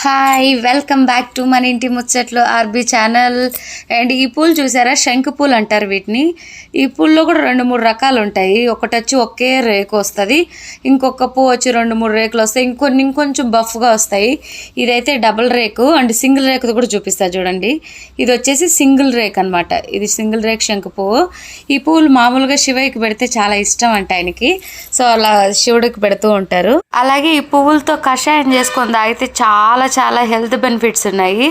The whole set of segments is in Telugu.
హాయ్ వెల్కమ్ బ్యాక్ టు మన ఇంటి ముచ్చట్లు ఆర్బీ ఛానల్ అండ్ ఈ పూలు చూసారా? శంకు పూలు అంటారు వీటిని. ఈ పూల్లో కూడా రెండు మూడు రకాలు ఉంటాయి. ఒకటి వచ్చి ఒకే రేకు వస్తుంది. ఇంకొక పువ్వు వచ్చి రెండు మూడు రేకులు వస్తాయి. ఇంకొన్ని ఇంకొంచెం బఫ్గా వస్తాయి. ఇదైతే డబుల్ రేకు అండ్ సింగిల్ రేకు కూడా చూపిస్తా చూడండి. ఇది వచ్చేసి సింగిల్ రేక్ అన్నమాట. ఇది సింగిల్ రేక్ శంకు పువ్వు. ఈ పువ్వులు మామూలుగా శివయ్యకి పెడితే చాలా ఇష్టం అంట ఆయనకి. సో అలా శివుడికి పెడుతూ ఉంటారు. అలాగే ఈ పువ్వులతో కషాయం చేసుకొని తాగితే చాలా చాలా హెల్త్ బెనిఫిట్స్ ఉన్నాయి.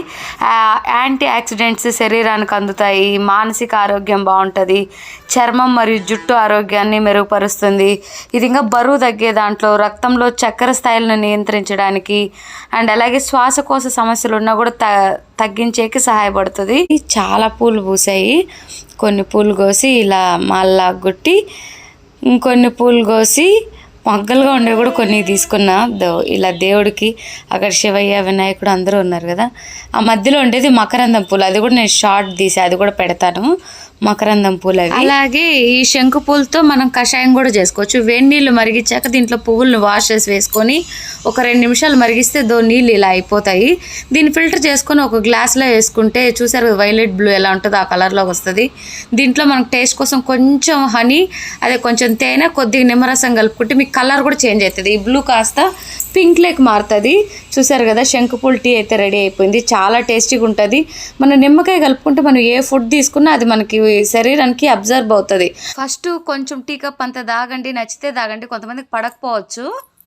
యాంటీ ఆక్సిడెంట్స్ శరీరానికి అందుతాయి. మానసిక ఆరోగ్యం బాగుంటుంది. చర్మం మరియు జుట్టు ఆరోగ్యాన్ని మెరుగుపరుస్తుంది. ఇది ఇంకా బరువు తగ్గే దాంట్లో రక్తంలో చక్కెర స్థాయిలను నియంత్రించడానికి అండ్ అలాగే శ్వాసకోశ సమస్యలు ఉన్నా కూడా త తగ్గించేకి సహాయపడుతుంది. చాలా పూలు పూసాయి. కొన్ని పూలు కోసి ఇలా మాల్లా గుట్టి ఇంకొన్ని పూలు కోసి మగ్గలుగా ఉండేవి కూడా కొన్ని తీసుకున్నా. దో ఇలా దేవుడికి అక్కడ శివయ్య వినాయకుడు అందరూ ఉన్నారు కదా. ఆ మధ్యలో ఉండేది మకరందం పూలు. అది కూడా నేను షార్ట్ తీసి అది కూడా పెడతాను. మకరందం పూలు అవి. అలాగే ఈ శంకు పూలతో మనం కషాయం కూడా చేసుకోవచ్చు. వేడి నీళ్ళు మరిగించాక దీంట్లో పువ్వులను వాష్ చేసి వేసుకొని ఒక రెండు నిమిషాలు మరిగిస్తే దో నీళ్ళు ఇలా అయిపోతాయి. దీన్ని ఫిల్టర్ చేసుకొని ఒక గ్లాస్లో వేసుకుంటే చూసారు వైలెట్ బ్లూ ఎలా ఉంటుందో ఆ కలర్లోకి వస్తుంది. దీంట్లో మనకు టేస్ట్ కోసం కొంచెం హనీ అదే కొంచెం తేనె కొద్దిగా నిమ్మరసం కలుపుకుంటే మీకు కలర్ కూడా చేంజ్ అవుతుంది. ఈ బ్లూ కాస్త పింక్ లేక్ మారుతుంది. చూసారు కదా శంకుపూల్ టీ అయితే రెడీ అయిపోయింది. చాలా టేస్టీగా ఉంటుంది. మన నిమ్మకాయ కలుపుకుంటే మనం ఏ ఫుడ్ తీసుకున్నా అది మనకి శరీరానికి అబ్జర్వ్ అవుతుంది. ఫస్ట్ కొంచెం టీ కప్ అంత దాగండి నచ్చితే దాగండి కొంతమందికి పడకపోవచ్చు.